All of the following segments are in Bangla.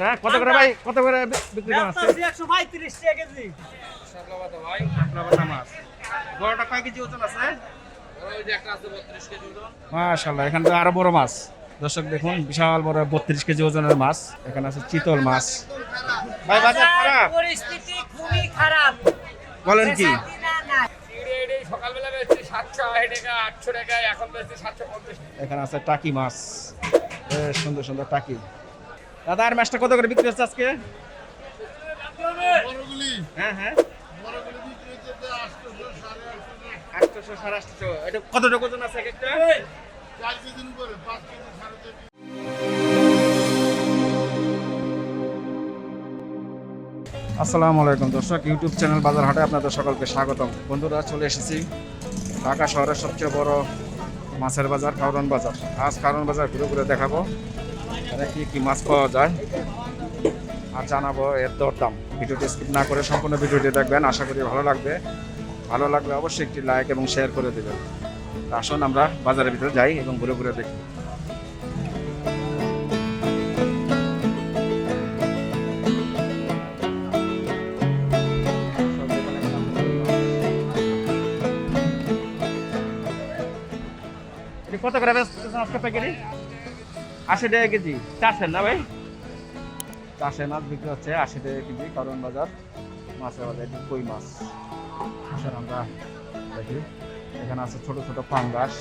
হ্যাঁ? কত করে ভাই? কত করে বিক্রি করা কেজি। শাপলা মাছ বড়টা কয় কেজি ওজন আছে? মাশাল্লাহ এখানে তো আরও বড় মাছ। দর্শক দেখুন বিশাল বড় বত্রিশ কেজি ওজনের মাছ। এখানে আছে চিতল মাছ। ভাই বাজার খারাপ? পরিস্থিতি খুবই খারাপ। বলেন কি? সকালবেলা সাতশো আশি টাকা আটশো টাকা এখন বেচছি সাতশো পঞ্চাশ এখানে আছে টাকি মাছ। বেশ সুন্দর সুন্দর টাকি। দাদা আর মাছটা কত করে বিক্রি হচ্ছে আজকে? হ্যাঁ হ্যাঁ। আটশোশো সাড়ে আটশোশো। এটা কতটুকু ওজন আছে এক একটা? আসসালামু আলাইকুম দর্শক ইউটিউব চ্যানেল বাজার হাটে আপনাদের সকলকে স্বাগতম। বন্ধুরা চলে এসেছি ঢাকা শহরের সবচেয়ে বড় মাছের বাজার কারণ বাজার। আজ কারণ বাজার ঘুরে ঘুরে দেখাবো। এখানে কি কি মাছ পাওয়া যায় আর জানাব এর দর দাম ভিডিওটি স্কিপ না করে সম্পূর্ণ ভিডিওটি দেখবেন। আশা করি ভালো লাগবে। ভালো লাগলে অবশ্যই একটি লাইক এবং শেয়ার করে দেবেন। আসুন আমরা বাজারের ভিতরে যাই এবং ঘুরে ঘুরে দেখি। কত করে বেচতেছেন আজকে প্যাকেটে? আশি টাকা কেজি। চারশের না ভাই? চারশের মাছ বিক্রি হচ্ছে আশি টাকা কেজি কারণ বাজার মাছের বাজার এটি কই মাছ? আসলে আমরা দেখি। এখানে আছে ছোট ছোট পাঙ্গাস।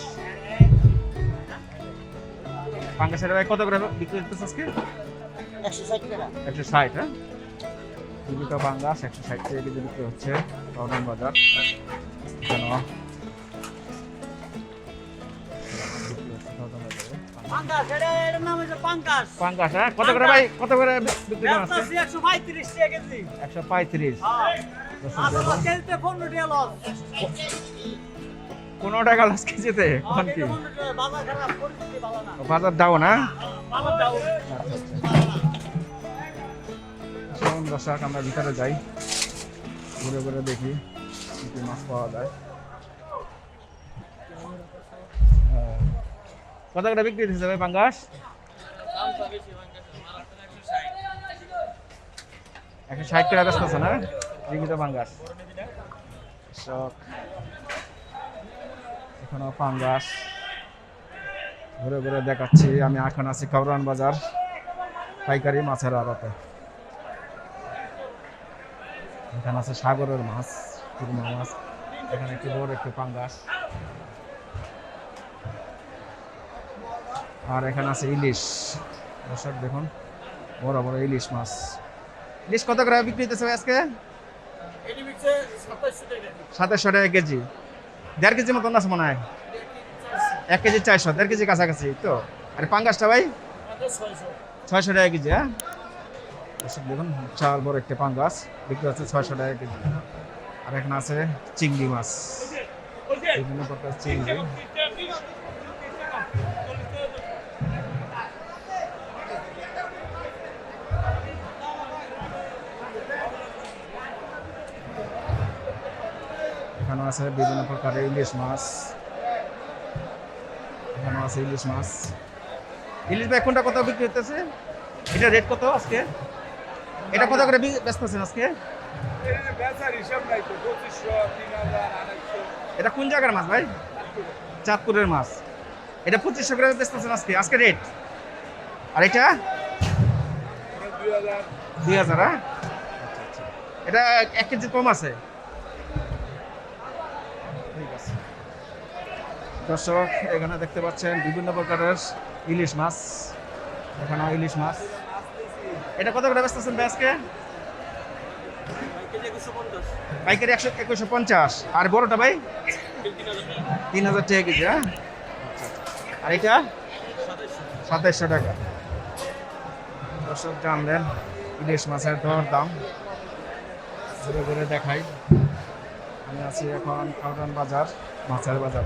পাঙ্গাসের ভাই কত করে বিক্রি হচ্ছে আজকে? একশো ষাট একশো ষাট হ্যাঁ? দুটো পাঙ্গাস একশো ষাট টাকা কেজি বিক্রি হচ্ছে কারণ বাজার। কেন হ্যাঁ? কত করে ভাই? কত করে বিক্রি করা ব্যবসা হচ্ছে একশো পঁয়ত্রিশ টাকা কেজি। একশো পঁয়ত্রিশ। কেজিতে পনেরো টাকা লস পনেরো টাকা লস কেজিতে? কোন কি? বাজার খারাপ না। দাও দর্শক আমরা ভিতরে যাই। ঘুরে ঘুরে দেখি মাছ পাওয়া যায়। কত করে বিক্রি দিচ্ছে ভাই পাঙ্গাস? একশো ষাট টাকা ব্যস্ত আছে না? জীবিত পাঙ্গাস। শখ এখানেও পাঙ্গাস। ঘুরে ঘুরে দেখাচ্ছি আমি এখন আছি কাউরান বাজার পাইকারি মাছের আড়তে। এখানে আছে সাগরের মাছ মাছ এখানে একটি বড় একটি পাঙ্গাস। আর এখানে আছে ইলিশ। দর্শক দেখুন বড় বড় ইলিশ মাছ। ইলিশ কত করে বিক্রি হতেছে আজকে? সাতাশশো টাকা কেজি। দেড় কেজি মতন আছে মনে হয়। এক কেজি চারশো দেড় কেজি কাছাকাছি তো? আর পাঙ্গাসটা ভাই? ছয়শো। টাকা কেজি হ্যাঁ? দর্শক দেখুন চাল বড় একটা পাঙ্গাস। বিক্রি হচ্ছে ছয়শো টাকা কেজি। আর এখানে আছে চিংড়ি মাছ। বিভিন্ন প্রকার চিংড়ি। আছে, বিভিন্ন প্রকারের ইলিশ মাছ। এখানে আছে ইলিশ মাছ। ইলিশ ভাই কোনটা কত বিক্রি হতেছে এটা রেট কত আজকে? এটা কত করে বেচতেছেন আজকে? এটা কোন জায়গার মাছ ভাই? চাঁদপুরের মাছ। এটা পঁচিশশো করে বেচতেছেন আজকে। আজকে রেট আর এটা? দুই হাজার হ্যাঁ। এটা এক কেজি কম আছে ঠিক আছে দর্শক, এখানে দেখতে পাচ্ছেন বিভিন্ন প্রকারের ইলিশ মাছ। এখানে ইলিশ মাছ। এটা কত করে একশো পঞ্চাশ পাইকারি একশো একুশশো পঞ্চাশ। আর বড়টা ভাই? তিন হাজার টাকা কেজি হ্যাঁ। আর এটা? সাতাইশশো টাকা। দর্শক, জানলেন ইলিশ মাছের দর দাম ঘুরে ঘুরে দেখাই। আমি আছি এখন কাউরান বাজার, মাছের বাজার।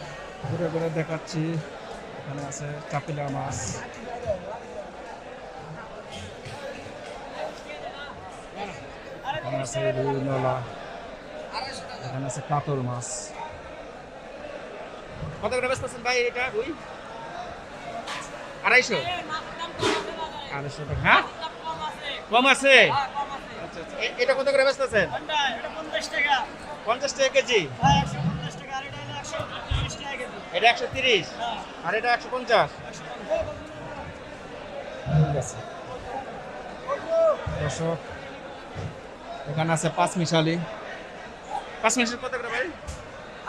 ঘুরে ঘুরে দেখাচ্ছি। এখানে আছে চাপিলা মাছ। এখানে আছে রুই নলা এখানে আছে কাতল মাছ। কত করে ব্যস্ত আছেন ভাই এটা রুই? আড়াইশো? আড়াইশো টাকা। হ্যাঁ? কম আছে। এ- এটা কত করে ব্যস্ত আছেন পঞ্চাশ টাকা। পঞ্চাশ টাকা কেজি। এটা একশো তিরিশ। আর এটা একশো পঞ্চাশ। ঠিক আছে। দর্শক এখানে আছে পাঁচ মিশালি পাঁচ মিশালি কত করে ভাই?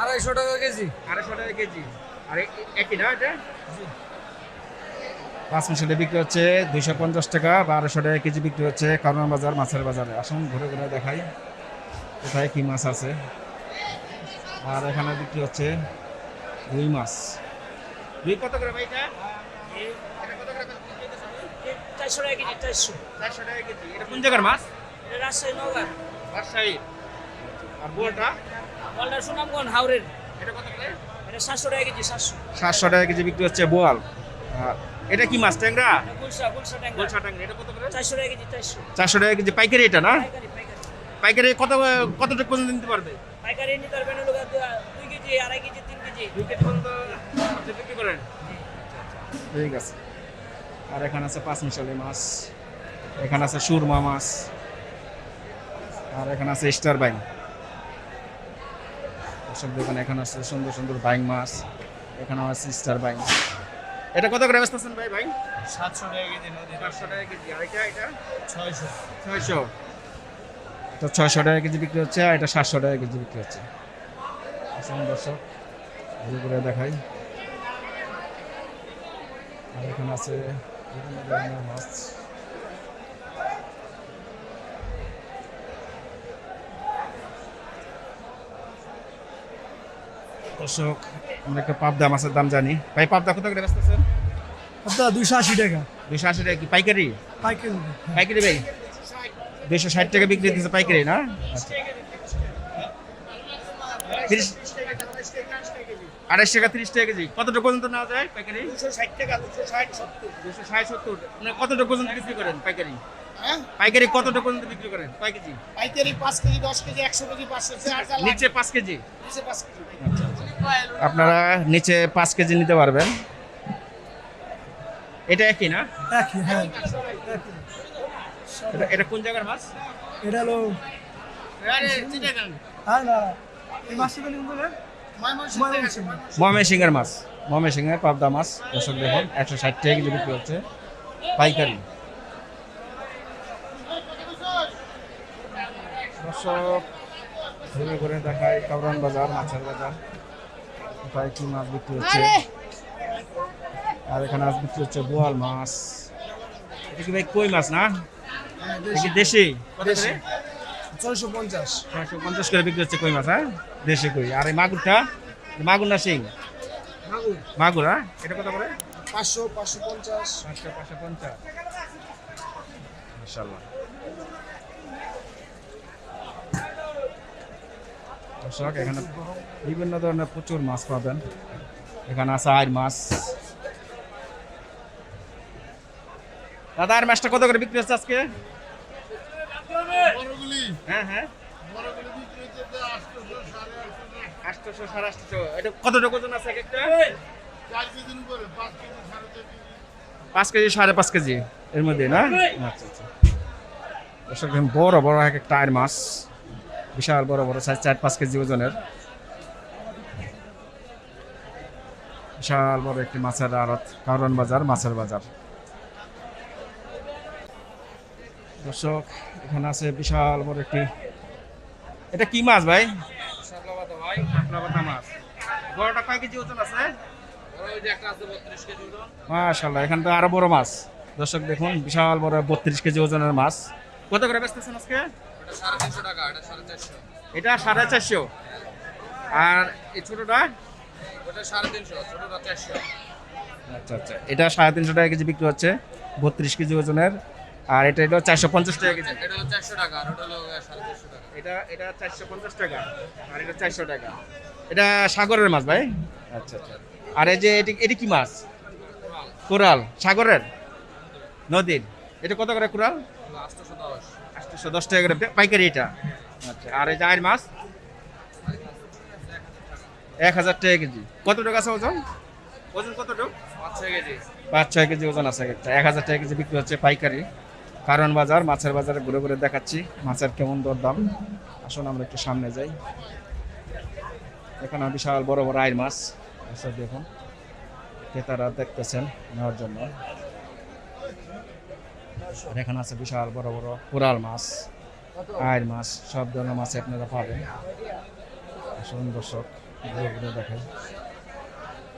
আড়াইশো টাকা কেজি। আড়াইশো টাকা কেজি। আর একই না এটা? পাঁচ মিশালি বিক্রি হচ্ছে দুইশো পঞ্চাশ টাকা বা আড়াইশো টাকা কেজি বিক্রি হচ্ছে কারণ বাজার মাছের বাজারে। আসুন ঘুরে ঘুরে দেখাই কোথায় কি মাছ আছে। আর এখানে বিক্রি হচ্ছে রুই মাছ রুই কত করে ভাই? চারশো টাকা কেজি চারশো। চারশো টাকা কেজি। এটা কোন জায়গার মাছ? এটা রাজশাহী নগর রাজশাহী। আর বোয়াটা বলটা সুনামগঞ্জ হাওড়ের এটা কত করে? এটা সাতশো টাকা কেজি সাতশো। সাতশো টাকা কেজি বিক্রি হচ্ছে বোয়াল। এটা কি মাছ ট্যাংরা? গুলশা ট্যাংরা। এটা কত করে? চারশো টাকা কেজি চারশো। চারশো টাকা কেজি পাইকারি এটা না? পাইকারি কত কতটুকু পর্যন্ত নিতে পারবে? পাইকারি নিতে পারবেন দুই কেজি আড়াই কেজি ঠিক আছে। আর এখানে আছে পাঁচ মিশালি মাছ এখানে আছে সুরমা মাছ আর এখানে আছে স্টার বাইং। সব দোকানে এখানে আছে সুন্দর সুন্দর বাইং মাছ এখানে আছে স্টার বাইং। এটা কত করে বেচতেছেন ভাই ভাই সাতশো টাকা কেজি পাঁচশো টাকা কেজি। আর এটা এটা? ছয়শো। ছয়শো। এটা ছয়শো টাকা কেজি বিক্রি হচ্ছে আর এটা সাতশো টাকা কেজি বিক্রি হচ্ছে। দর্শক। ঘুরে দেখাই। আর এখানে আছে বিভিন্ন ধরনের মাছ। দর্শক আমরা একটা পাবদা মাছের দাম জানি। ভাই পাবদা কত করে বেচতেছেন? দুইশো আশি টাকা। দুইশো আশি টাকা কি পাইকারি? পাইকারি। পাইকারি ভাই? দুইশো ষাট টাকা বিক্রি দিতেছে পাইকারি না? আচ্ছা। তিরিশ আড়াইশ টাকা তিরিশ টাকা কেজি। কতটুকু পর্যন্ত নেওয়া যায় পাইকারি? দুশো ষাট টাকা দুশো ষাট সত্তর। দুশো ষাট সত্তর মানে কতটুকু পর্যন্ত বিক্রি করেন পাইকারি? হ্যাঁ? পাইকারি কতটুকু পর্যন্ত বিক্রি করেন? কয় কেজি? পাইকারি পাঁচ কেজি দশ কেজি একশো কেজি পাঁচশো নিচে পাঁচ কেজি? নিচে পাঁচ কেজি। আপনারা নিচে পাঁচ কেজি নিতে পারবেন। এটা একই না? হ্যাঁ। এটা- কোন জায়গার মাছ? এটা হলো হ্যাঁ না। এই মাছটা কোন জায়গায় ময়মনসিংহের মাছ। ময়মনসিংহের পাবদা মাছ দর্শক দেখুন একশো ষাট টাকা কেজি বিক্রি হচ্ছে। পাইকারি। দর্শক ঘুরে ঘুরে দেখায় কাবরান বাজার মাছের বাজার। কোথায় কি মাছ বিক্রি হচ্ছে? আর! এখানে আজ বিক্রি হচ্ছে বোয়াল মাছ। এটা কি ভাই কই মাছ না? দেশি? করে ছয়শো পঞ্চাশ। ছয়শো পঞ্চাশ করে বিক্রি হচ্ছে কই মাছ হ্যাঁ? দেশি কই। আর এই মাগুরটা মাগুর না শিং? মাগুর। মাগুর হ্যাঁ? এটা কত করে? পাঁচশো পাঁচশো পঞ্চাশ। পাঁচশো পাঁচশো পঞ্চাশ। দর্শক এখানে বিভিন্ন ধরনের প্রচুর মাছ পাবেন। এখানে আছে আর মাছ। দাদা আর মাছটা কত করে বিক্রি হচ্ছে আজকে? পাঁচ কেজি সাড়ে পাঁচ কেজি এর মধ্যে না? আচ্ছা আচ্ছা। বড় বড় এক একটা আয়ের মাছ। বিশাল বড় বড় সাইজ চার পাঁচ কেজি ওজনের। বিশাল বড় একটি মাছের আড়ত কারণ বাজার মাছের বাজার। দর্শক এখানে আছে বিশাল বড় একটি এটা কি মাছ ভাই? মাছ। বড়টা কয় কেজি ওজন আছে? মাশাল্লাহ এখানে তো আরও বড় মাছ। দর্শক দেখুন বিশাল বড় বত্রিশ কেজি ওজনের মাছ। কত করে বেচতেছেন আজকে? এটা সাড়ে চারশো। আর এই ছোটটা? তিনশো আচ্ছা আচ্ছা। এটা সাড়ে তিনশো টাকা কেজি বিক্রি হচ্ছে বত্রিশ কেজি ওজনের। আর এটা হলো চারশো পঞ্চাশ টাকা কেজি। এটা হলো চারশো টাকা আর ওটা হলো সাড়ে টাকা। এটা এটা চারশো পঞ্চাশ টাকা আর এটা চারশো টাকা। এটা সাগরের মাছ ভাই। আচ্ছা আচ্ছা। আর এই যে এটি এটি কি মাছ? কোরাল। সাগরের? নদীর। এটা কত করে কোরাল? আটশো দশ টাকা করে। পাইকারি এটা। আচ্ছা। আর এই যে আয়ের মাছ? এক হাজার টাকা কেজি। কত টাকা আছে ওজন? ওজন কত টাকা? পাঁচ ছয় কেজি। পাঁচ ছয় কেজি ওজন আছে এক হাজার টাকা কেজি বিক্রি হচ্ছে পাইকারি। কারণ বাজার, মাছের বাজারে ঘুরে ঘুরে দেখাচ্ছি, মাছের কেমন দর দাম আসুন আমরা একটু সামনে যাই। এখানে বিশাল বড় বড় আয়ের মাছ এসব দেখুন। ক্রেতারা দেখতেছেন নেওয়ার জন্য। আর এখানে আছে বিশাল বড় বড় কোরাল মাছ আয়ের মাছ, সব ধরনের মাছ আপনারা পাবেন। আসুন দর্শক, ঘুরে ঘুরে দেখেন।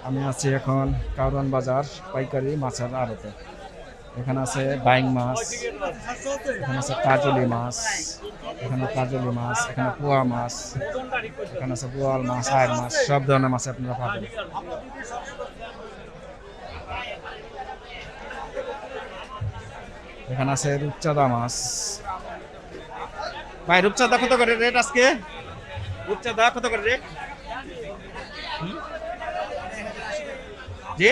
আমি আছি এখন কাউরান বাজার পাইকারি মাছের আড়তে। এখানে আছে বাইং মাছ, এখানে আছে কাজলি মাছ, এখানে কাজলি মাছ, এখানে পোয়া মাছ, এখানে আছে বোয়াল মাছ আয়ের মাছ, সব ধরনের মাছ আপনারা পাবেন। এখানে আছে রূপচাঁদা মাছ। ভাই, রূপচাঁদা কত করে রেট আজকে? রূপচাঁদা কত করে রেট? জি?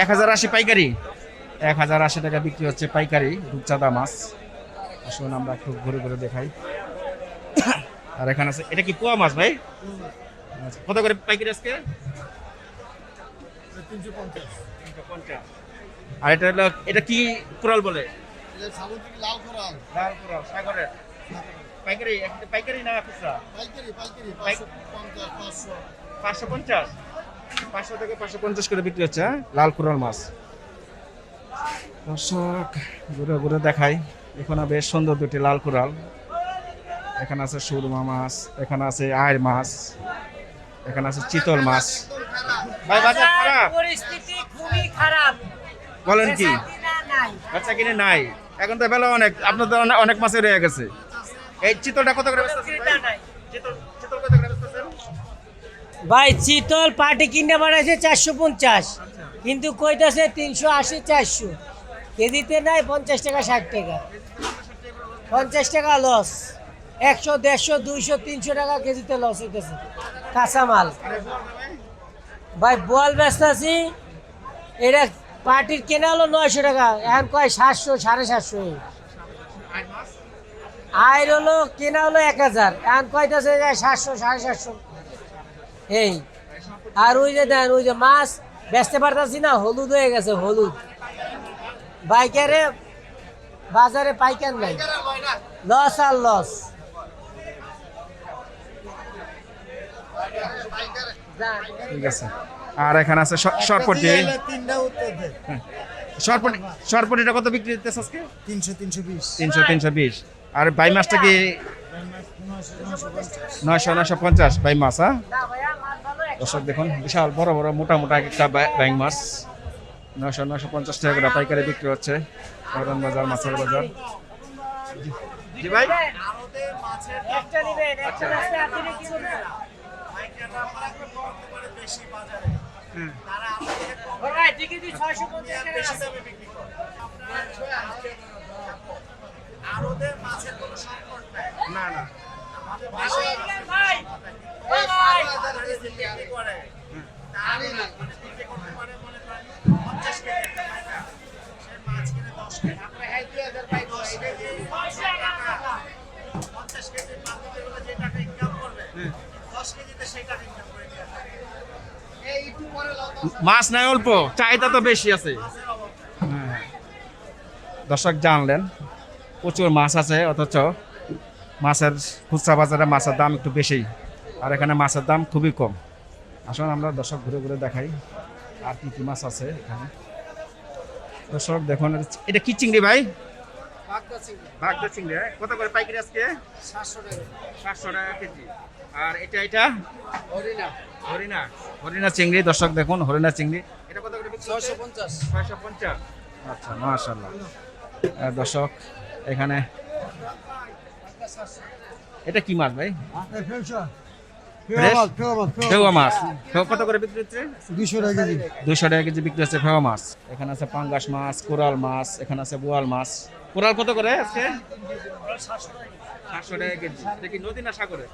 এক হাজার আশি পাইকারি। এক হাজার আশি টাকা বিক্রি হচ্ছে পাইকারি রূপচাঁদা মাছ। আসুন আমরা একটু ঘুরে ঘুরে দেখাই। আর এখানে আছে এটা কি পোয়া মাছ ভাই? আচ্ছা, কত করে পাইকারি আজকে? আর এটা হলো এটা কি কোরাল বলে? লাল কোরাল লাল পাইকারি পাইকারি না করে বিক্রি হচ্ছে হ্যাঁ? লাল কুরাল মাছ। দর্শক ঘুরে ঘুরে দেখাই। এখানে বেশ সুন্দর দুটি লাল কুরাল। এখানে আছে সুরমা মাছ এখানে আছে আয়ের মাছ এখানে আছে চিতল মাছ। ভাই বাজার খারাপ। পরিস্থিতি খুবই খারাপ। বলেন কি? বাচ্চা কিনে নাই। এখন তো বেলা অনেক। আপনাদের অনেক- অনেক মাছে রয়ে গেছে। এই চিতলটা কত করে বেচতেছেন ভাই? চিতল চিতল কত করে বেচতেছেন? ভাই চিতল পার্টি কিনে বানাইছে চারশো পঞ্চাশ। কিন্তু কইতাছে তিনশো আশি চারশো। কেজিতে নাই, পঞ্চাশ টাকা, ষাট টাকা। পঞ্চাশ টাকা লস। একশো, দেড়শো, দুইশো, তিনশো টাকা কেজিতে লস হইতেছে। কাঁচামাল। ভাই, বোয়াল ব্যস্ত আছি। এটা পার্টির কেনা হলো নয়শো টাকা। এখন কয়? সাতশো, সাড়ে সাতশো। আয়ের হলো, কেনা হলো এক হাজার। এখন কয়টাছে? সাতশো, সাড়ে সাতশো। এই। আর ওই যে দেন, ওই যে মাছ, বেচতে পারতাছি না, হলুদ হয়ে গেছে, হলুদ। বাইকারে বাজারে পাইকার নাই। লস আর লস। ঠিক আছে। আর এখানে আছে সরপটি। সরপটিটা কত বিক্রি দিতেছে আজকে? তিনশো তিনশো বিশ। তিনশো তিনশো বিশ। আর বাই মাছটা কি নয়শো নয়শো পঞ্চাশ। বাই মাছ হ্যাঁ? দর্শক দেখুন বিশাল বড় বড় মোটা মোটা একটা বাই- বাইং মাছ। নয়শো নয়শো পঞ্চাশ টাকা করে পাইকারি বিক্রি হচ্ছে। কারণ বাজার মাছের বাজার। জি ভাই। টাকা আছে। না না। ভাই মাছ নাই অল্প, চাহিদা তো বেশি আছে। দর্শক জানলেন, প্রচুর মাছ আছে, অথচ মাছের খুচরা বাজারে মাছের দাম একটু বেশি, আর এখানে মাছের দাম খুবই কম আসুন আমরা দর্শক ঘুরে ঘুরে দেখাই আর কি কি মাছ আছে এখানে? দর্শক দেখুন এটা কি চিংড়ি ভাই? চিংড়ি। হ্যাঁ? কত করে পাইকারি আজকে? সাতশো টাকা। সাতশো টাকা কেজি। আর এটা এটা? হরিণা। হরিণা। হরিণা চিংড়ি দর্শক দেখুন হরিণা চিংড়ি। এটা কত করে ছয়শো পঞ্চাশ। ছয়শো পঞ্চাশ। আচ্ছা মাশাল্লাহ দর্শক এখানে এটা কি মাছ ভাই? ফেওয়া মাছ। কত করে বিক্রি হচ্ছে? দুশো টাকা কেজি। দুইশো টাকা কেজি বিক্রি হচ্ছে ফেওয়া মাছ। এখানে আছে পাঙ্গাস মাছ কোরাল মাছ এখানে আছে বোয়াল মাছ। কোরাল কত করে আজকে? সাতশো টাকা কেজি। এটা কি নদী না সাগরে?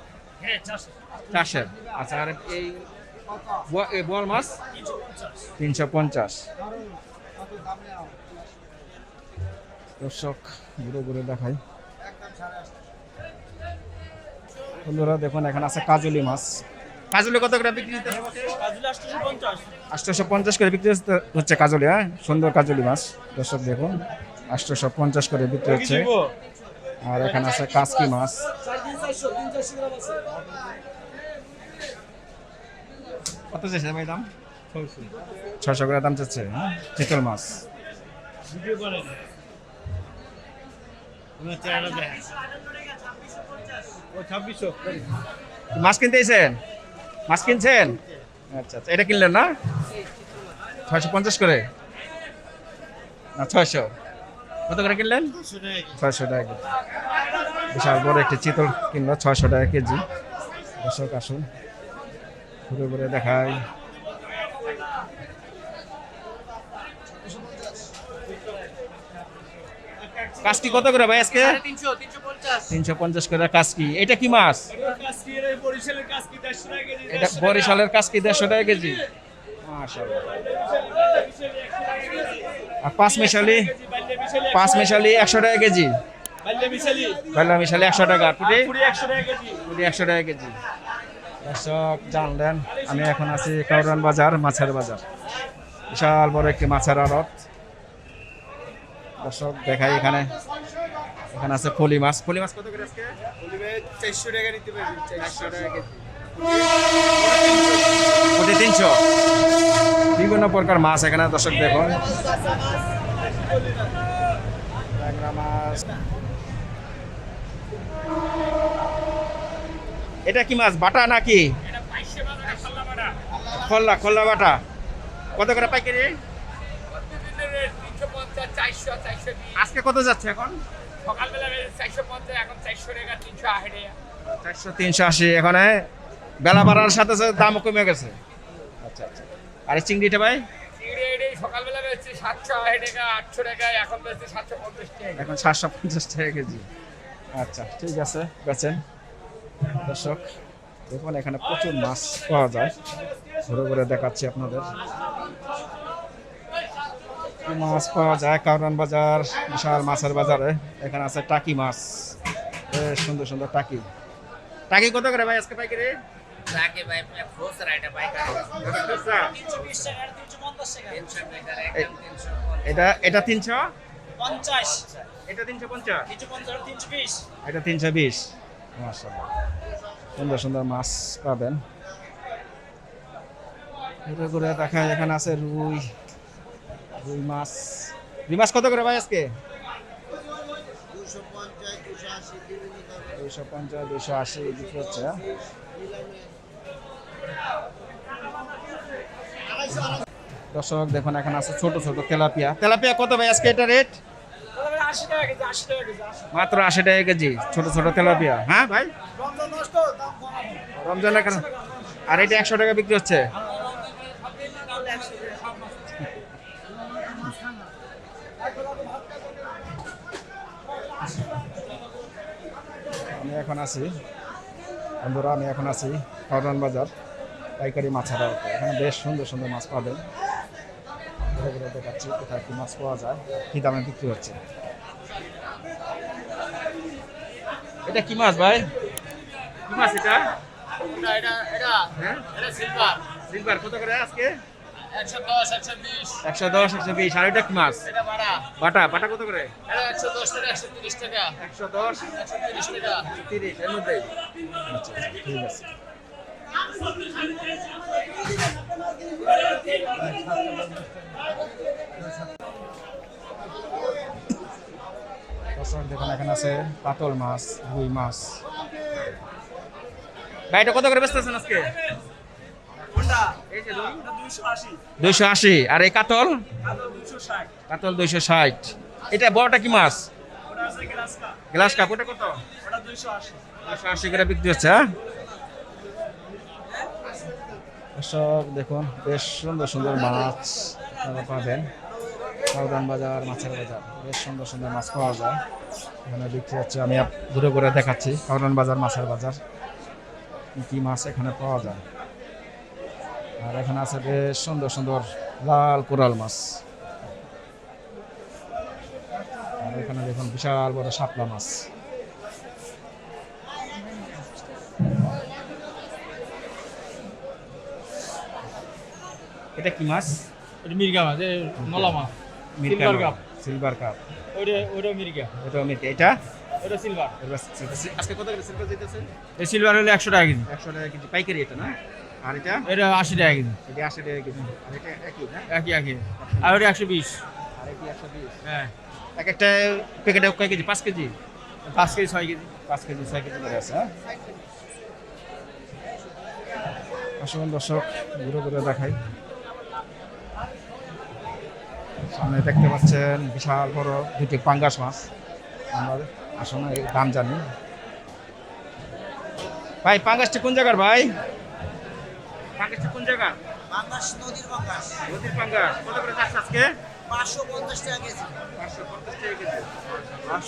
চাষের আচ্ছা আর এই বোয়াল মাছ? তিনশো পঞ্চাশ। দর্শক ঘুরে ঘুরে দেখাই। বন্ধুরা দেখুন এখানে আছে কাজলি মাছ। কাজলি কত করে বিক্রি আটশোশো পঞ্চাশ। করে বিক্রি হচ্ছে কাজলি হ্যাঁ? সুন্দর কাজলি মাছ। দর্শক দেখুন আটশোশো পঞ্চাশ করে বিক্রি হচ্ছে। আর এখানে আছে কাসকি মাছ। কত চাইছে ভাই দাম? ছশো করে দাম চাচ্ছে হ্যাঁ? চিতল মাছ। মাছ কিনতে এসেছেন? মাছ কিনছেন? আচ্ছা আচ্ছা। এটা কিনলেন না? ছয়শো পঞ্চাশ করে? না ছয়শো। কত করে কিনলেন? ছয়শো টাকা কেজি। বিশাল বড় একটি চিতল কিনলো ছয়শো টাকা কেজি। দর্শক আসুন। ঘুরে ঘুরে দেখাই। কাজকি কত করে ভাই আজকে? তিনশো পঞ্চাশ? করে কাজকি এটা কি মাছ? এটা বরিশালের কাজকি দেড়শো টাকা কেজি। আর পাঁচ মিশালি? পাঁচ মিশালি একশো টাকা কেজি। বাল্লা মিশালি একশো টাকা। পুটি? পুটি একশো টাকা কেজি। দর্শক জানলেন আমি এখন আছি কাউরান বাজার, মাছের বাজার। বিশাল বড় একটি মাছের আড়ত। দর্শক, দেখাই এখানে। এখানে আছে ফলি মাছ। ফলি মাছ কত করে আজকে? চারশো টাকা নিতে পারবি। চারশো টাকা কোটি তিনশো। বিভিন্ন প্রকার মাছ এখানে দর্শক দেখুন। মাছ। এটা কি মাছ বাটা নাকি? খাল্লা খোল্লা বাটা। কত করে পাইকারি? আজকে কত যাচ্ছে এখন? সকালবেলা চারশো পঞ্চাশ এখন চারশো টাকা তিনশো আশি টাকা। চারশো তিনশো আশি এখানে বেলা বাড়ার সাথে সাথে কমে গেছে। আচ্ছা আচ্ছা। আর চিংড়িটা ভাই? চিংড়ি সকালবেলা সাতশো আশি টাকা আটশো টাকা এখন সাতশো পঞ্চাশ টাকা। এখন সাতশো পঞ্চাশ টাকা কেজি। আচ্ছা ঠিক আছে বেচেন। দর্শক দেখুন এখানে প্রচুর মাছ পাওয়া যায়। ঘুরে ঘুরে দেখাচ্ছি আপনাদের। মাছ পাওয়া যায় কাউরান বাজার বিশাল মাছের বাজারে। এখানে আছে টাকি মাছ। বেশ সুন্দর সুন্দর টাকি। টাকি কত করে ভাই আজকে পাইকারি? লাগে ভাই খুচরা এটা তিনশো তিনশো এটা তিনশো? পঞ্চাশ। এটা তিনশো পঞ্চাশ? তিনশো পঞ্চাশ তিনশো বিশ। এটা তিনশো বিশ। মাশাআল্লাহ। সুন্দর সুন্দর মাছ পাবেন। দেখা এখানে আছে রুই রুই মাছ রুই মাছ কত করে ভাই আজকে? পঞ্চাশ আশি হচ্ছে হ্যাঁ? দর্শক দেখুন এখন আছে ছোট ছোট তেলাপিয়া। তেলাপিয়া কত ভাই আজকে এটা রেট মাত্র আশি টাকা কেজি ছোট ছোট তেলাপিয়া হ্যাঁ ভাই? রমজানের কারণ আর এটা একশো টাকা বিক্রি হচ্ছে? আমি এখন আছি বন্ধুরা আমি এখন আছি কাউরান বাজার পাইকারি মাছের এখানে বেশ সুন্দর সুন্দর মাছ পাবেন ঘুরে ঘুরে দেখাচ্ছি কোথায় কি মাছ পাওয়া যায় কি দামে বিক্রি হচ্ছে। এটা কি মাছ ভাই? কি মাছ এটা? এটা এটা হ্যাঁ? এটা সিলভার সিলভার কত করে আজকে? একশো দশ একশো বিশ। আর মাছ? বাটা বাটা কত করে? একশো দশ তিরিশ এর আচ্ছা ঠিক আছে এখানে আছে কাতল মাছ রুই মাছ। ভাই এটা কত করে বেচতেছেন আজকে? দুইশো আশি। আর এই কাতল? কাতল দুইশো ষাট। এটা বড়টা কি মাছ? Glass cup. ওটা কত? দুইশো আশি। করে বিক্রি হচ্ছে হ্যাঁ? দর্শক দেখুন বেশ সুন্দর সুন্দর মাছ আপনারা পাবেন। সাউদান বাজার মাছের বাজার। বেশ সুন্দর সুন্দর মাছ পাওয়া যায়। এখানে বিক্রি হচ্ছে আমি ঘুরে ঘুরে দেখাচ্ছি। কাউরান বাজার মাছের বাজার। কি মাছ এখানে পাওয়া যায়? আর এখানে আছে বেশ সুন্দর সুন্দর লাল কোরাল মাছ। আর এখানে দেখুন বিশাল বড় শাপলা মাছ। এটা কি মাছ? এটা মির্গা মাছ এ নলা মাছ মিরকা Silver সিলভার কাপ ওইটা ওইটা মির্গা। এটা মিরকা এটা? ওইটা সিলভার আজকে কত করে সিলভার দিতেছে এই সিলভার হলে একশো টাকা কেজি। একশো টাকা কেজি। পাইকারি এটা না? আর এটা? এটা আশি টাকা কেজি। এটা আশি টাকা কেজি। আর এটা একই না? একই একই। আর ওটা একশো বিশ। আর এটি একশো বিশ। হ্যাঁ। এক একটা প্যাকেটে কয় কেজি? পাঁচ কেজি? পাঁচ কেজি ছয় কেজি। পাঁচ কেজি ছয় কেজি করে আছে হ্যাঁ? আসুন দর্শক ঘুরে ঘুরে দেখাই। সামনে দেখতে পাচ্ছেন বিশাল বড় দুটি পাঙ্গাস মাছ। আমরা আসুন এর দাম জানি। ভাই পাঙ্গাসটি কোন জায়গার ভাই? পাঙ্গাসটি কোন জায়গা? বাংলাদেশ নদীর বাংলাদেশ। নদীর পাঙ্গাস কত করে যাচ্ছে আজকে? পাঁচশো পঞ্চাশ টাকা কেজি।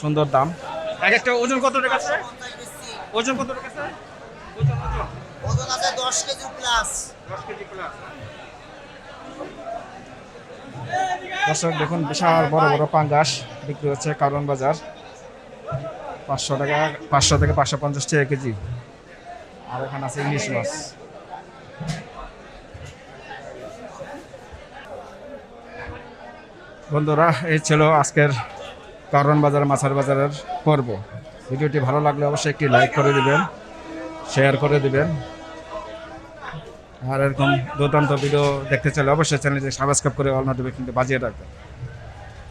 সুন্দর দাম। এক একটা ওজন কত টাকা আছে? ওজন কত টাকা আছে? ওজন ওজন। ওজন আছে দশ কেজি প্লাস দশ কেজি প্লাস দর্শক দেখুন বিশাল বড় বড় পাঙ্গাস বিক্রি হচ্ছে কারণ বাজার। পাঁচশো টাকা পাঁচশো থেকে পাঁচশো পঞ্চাশ টাকা কেজি। আর ওখানে আছে ইলিশ মাছ। বন্ধুরা, এই ছিল আজকের কারণ বাজার, মাছের বাজারের পর্ব। ভিডিওটি ভালো লাগলে অবশ্যই একটি লাইক করে দিবেন, শেয়ার করে দিবেন। আর এরকম দুর্দান্ত ভিডিও দেখতে চাইলে অবশ্যই চ্যানেলটি সাবস্ক্রাইব করে অল নোটিফিকেশনটি বাজিয়ে রাখবেন।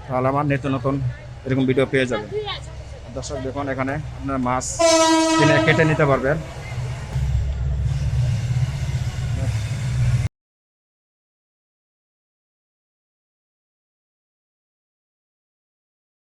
তাহলে আমার নিত্য নতুন এরকম ভিডিও পেয়ে যাবেন। দর্শক দেখুন, এখানে আপনার মাছ কিনে কেটে নিতে পারবেন।